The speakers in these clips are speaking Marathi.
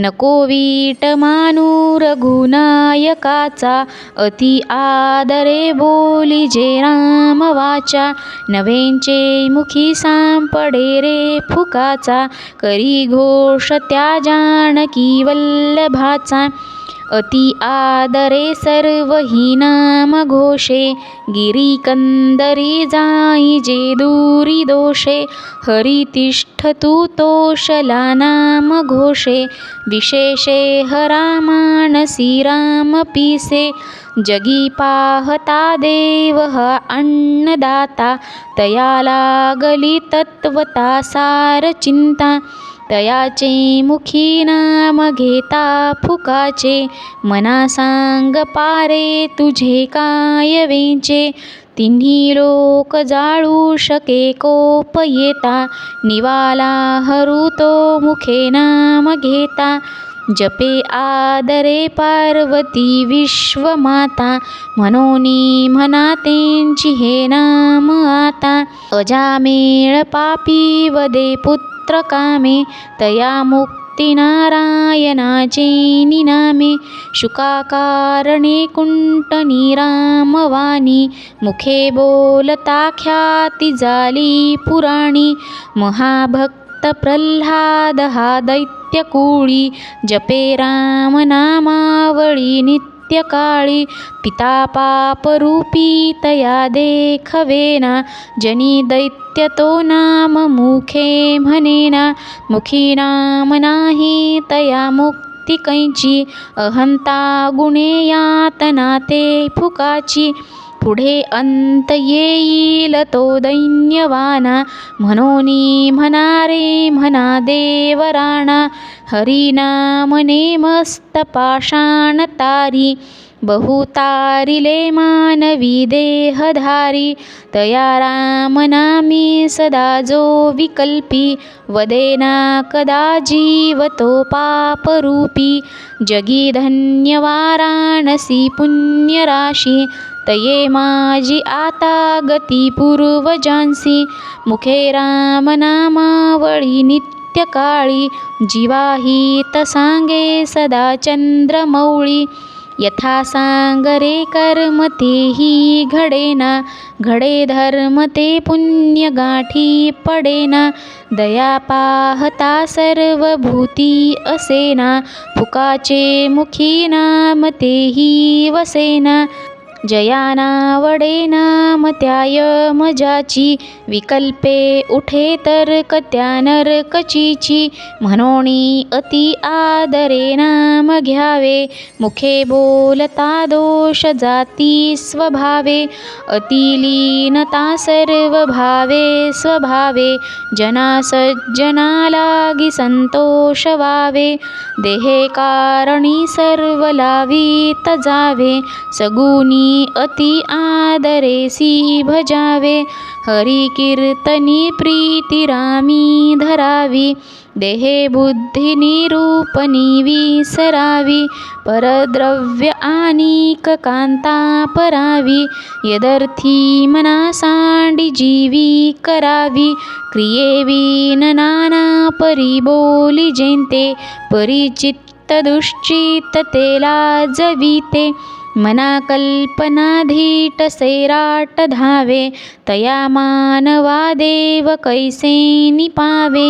नको वीट मानू रघुनायकाचा. अति आदरे बोली जे राम वाचा. नवेंचे मुखी सांपडे रे फुकाचा. करी घोष त्या जानकी वल्लभाचा. अति आदरे सर्व ही नाम घोषे गिरीकंदरी जाई जे दूरी दोषे हरितिष्ठ तिष्ठतु तोषला नाम घोषे विशेषे हरामानसी राम पीसे जगी पाहता देव हा अन्नदाता तया लागली तत्वता सार चिंता तयाचे मुखी नाम घेता फुकाचे. मना सांग पारे तुझे काय वेचे. तिन्ही लोक जाळू शके कोप येता. निवाला हरू तो मुखे नाम घेता. जपे आदरे पार्वती विश्वमाता मनोनी म्हणा त्यांची हे नाम आता. अजामेळ पापी वदे पुत्र कामे तया मुक्तिनारायणाचे निनामे शुकाकारणे कुंटनी रामवाणी मुखे बोलता ख्याती झाली पुराणी महाभक्त प्रल्हाद हा दैत्यकुळी जपे रामनामावळी नित्य नित्यकाळी पिता पापरूपी तया देखवेना जनी दैत्य तो नाम मुखे म्हणेना मुखी नाम नाही तया मुक्ती कैची अहंता गुणे यातना ते फुकाची पुढे अंत येईल तो दैन्यवाना. म्हणोनी म्हणारे म्हणा देवराणा. हरिनामने मस्त पाषाण तारी. बहुतारिले मानवी देहधारी. तया रामनामी सदा जो विकल्पी. वदेना कदा जीवतो पापरूपी. जगी धन्यवाराणसी पुण्यराशी. तये माझी आता गती पूर्वजांसी. मुखे रामनामावळी नित्यकाळी. जीवाहित सांगे सदा चंद्रमौळी. यथा सांगरे कर्म तेही घडेना. घडे धर्म ते पुण्य गाठी पडेना. दया पाहता सर्व भूती असेना. फुकाचे मुखी नाम तेही वसेना. जया नावडे नाम त्याय मजाची विकल्पे उठे तर्क त्या नरकचीची म्हणोणी अति आदरे नाम घ्यावे. मुखे बोलता दोष जाती स्वभावे. अतिलीनता सर्व भावे स्वभावे. जना सज्जना लागी संतोष वावे. देहे कारणी सर्व लावीत जावे. सगुणी अति आदरेसी भजावे. हरी कीर्तनी प्रीती रामी धरावी देहे बुद्धी निरूपणी विसरावी परद्रव्य आनिक कांता परावी यदर्थी मना सांडी जीवी करावी क्रियेविन नाना परी बोली जेंते परिचित्त दुश्चित तेला जविते मना कल्पनाधीट सैराट धावे तया मानवा देव कैसे निपावे?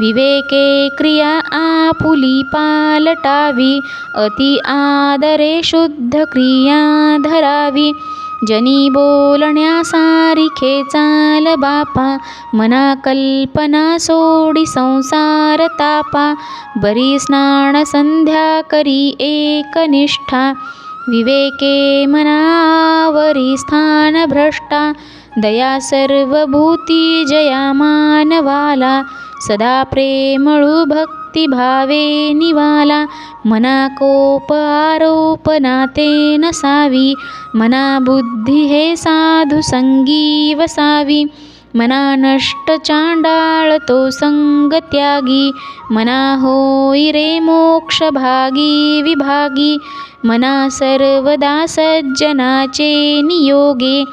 विवेके क्रिया आपुली पालटावी अति आदरे शुद्ध क्रिया धरावी। जनी बोलण्या सारिखे चाल बापा मना कल्पना सोडी संसार तापा। बरी स्नान संध्या करी एकनिष्ठा विवेके मनावरी स्थान भ्रष्टा दया सर्वभूती जया मानवाला सदा प्रेमळू भक्तिभावे निवाला मना कोप आरोप नाते नसावी मना बुद्धी हे साधू संगी वसावी मना नष्ट चांडाळ तो संग त्यागी मना होई रे मोक्ष भागी विभागी मना सर्वदा सज्जनाचे नियोगे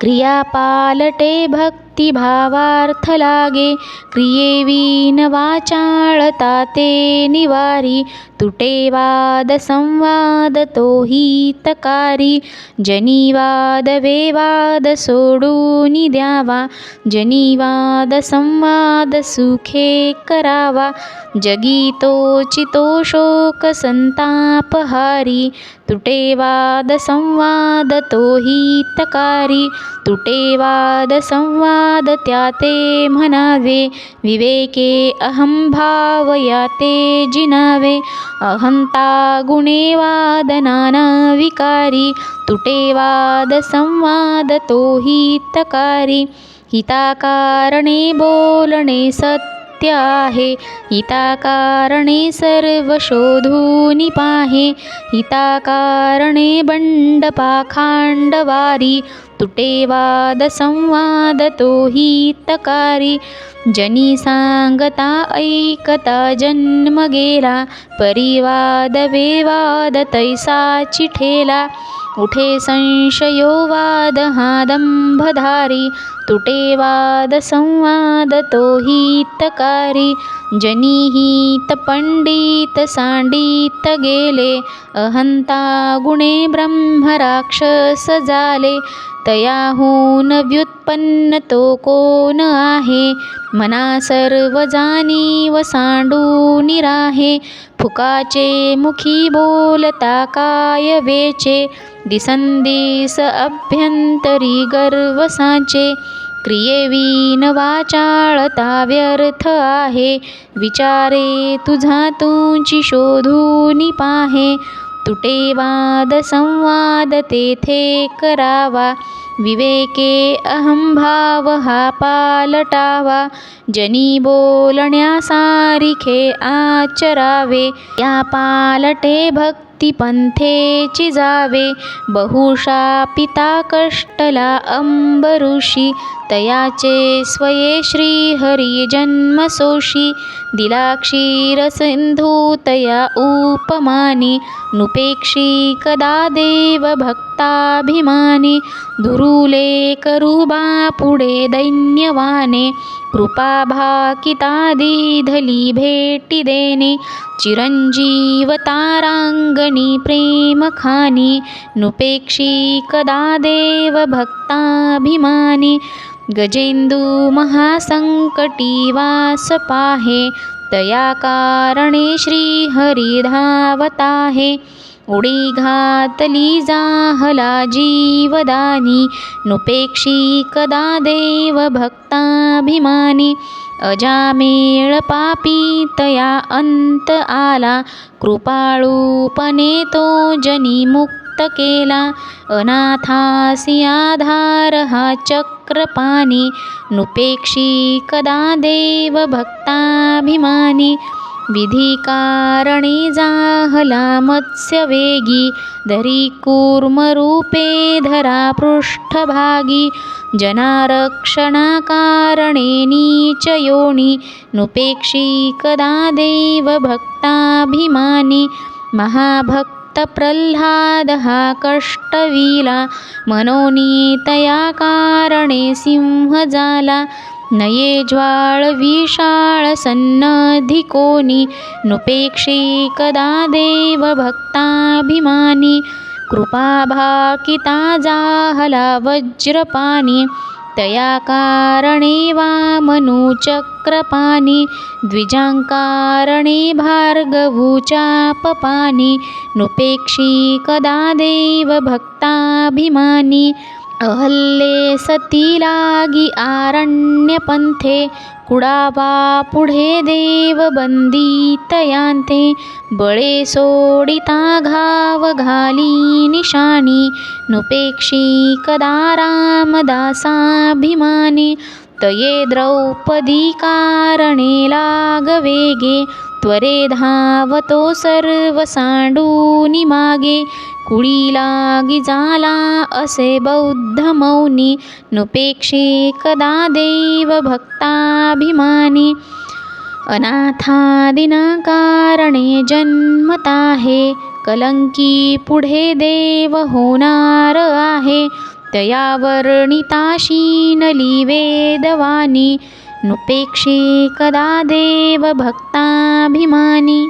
क्रिया पालटे भक्त भक्तिभावार्थ लागे क्रियेवीन वाचाळता ते निवारी तुटे वाद संवाद तो हितकारी जनिवाद वेवाद सोडून द्यावा जनिवाद संवाद सुखे करावा जगी तोची शोक संतापहारी तुटे वाद संवाद तो हितकारी तुटे वाद संवाद त्या ते म्हणावे विवेके अहं भावया ते जिनावे अहंता गुणे वाद नाना विकारी तुटे वाद संवाद तो हितकारी हिताकारणे बोलणे सत्य आहे हिताकारणे सर्व शोधूनी पाहे हिताकारणे बंड पाखांडवारी तुटे वाद संवाद तो हितकारी जनी सांगता ऐकता जन्म गेला परिवाद वेवाद तैसा चिठेला उठे संशयो वाद हा दंभधारी तुटे वाद संवाद तो हितकारी जनिहित पंडित सांडित गेले अहंता गुणे ब्रह्म राक्षस झाले तयाहून व्युत्पन्न तो कोण आहे? मना सर्व जाणीव सांडून राहे फुकाचे मुखी बोलता काय वेचे? दिसंदिस अभ्यंतरी गर्व क्रियेवीन वाचाळता व्यर्थ आहे. विचारे तुझा तुझी शोधून पाहे. तुटे वाद संवाद तेथे करावा. विवेके अहंभाव हा पालटावा. जनी बोलण्यासारिखे आचरावे. या पालटे भक्ती पंथेची जावे बहुशा पिता कष्टला अंबऋषी तयाचे स्वये श्री हरी जन्म दिला उपमानी नुपेक्षी कदा देव भक्ताभिमानी दुरुले करुबा पुढे दैन्यवाने कृपा भाकितादी धली भेटी देणे चिरंजीव तारांगणी नुपेक्षी कदा देव भक्ताभिमानी गजेंदू महासंकटी वास पाहे तया कारणे श्री धावताहे उडी घातली जाहला जीवदानी नुपेक्षी कदा देव भक्ताभिमानी। अजामेळ पापी तया अंत आला कृपाळूपणे तो जनी मुक्त केला अनाथासी आधार हा चक्रपाणी। नुपेक्षी कदा देव भक्ताभिमानी। विधिकारणे जाहला मत्स्यवेगी। धरी कूर्मरूपे धरा पृष्ठभागी। जनारक्षणाकारणे नीच योनी। नुपेक्षी कदा देव भक्ताभिमानी। महाभक्त प्रल्हाद हा कष्टविला मनोनीतया कारणे सिंह झाला नये ज्वाळ विशाळ सन्नधी कोणी कदा देव भक्ताभिमानी कृपाभाकिता जाहला वज्रपाणी तया कारणे वा मनुचक्रपाणी द्विजांकारणे भार्गवूचापपाणी नुपेक्षी कदा देव अहल्ले सती लागी आरण्यपंथे कुडाबा पुढे देव बंदितयांते बळे सोडिता घाव घाली निशाणी नुपेक्षी कदा रामदासाभिमाने तये द्रौपदी कारणे लागवेगे त्वरे धावतो सर्व सांडूनी मागे कुळीलागी जाला झाला असे बौद्ध मौनी नुपेक्षे कदा देव भक्ताभिमानी. अनाथादिना कारणे जन्मताहे कलंकी पुढे देव होणार आहे. तया वर्णिताशीनली वेदवानी नुपेक्षे कदा देव भक्ताभिमानी.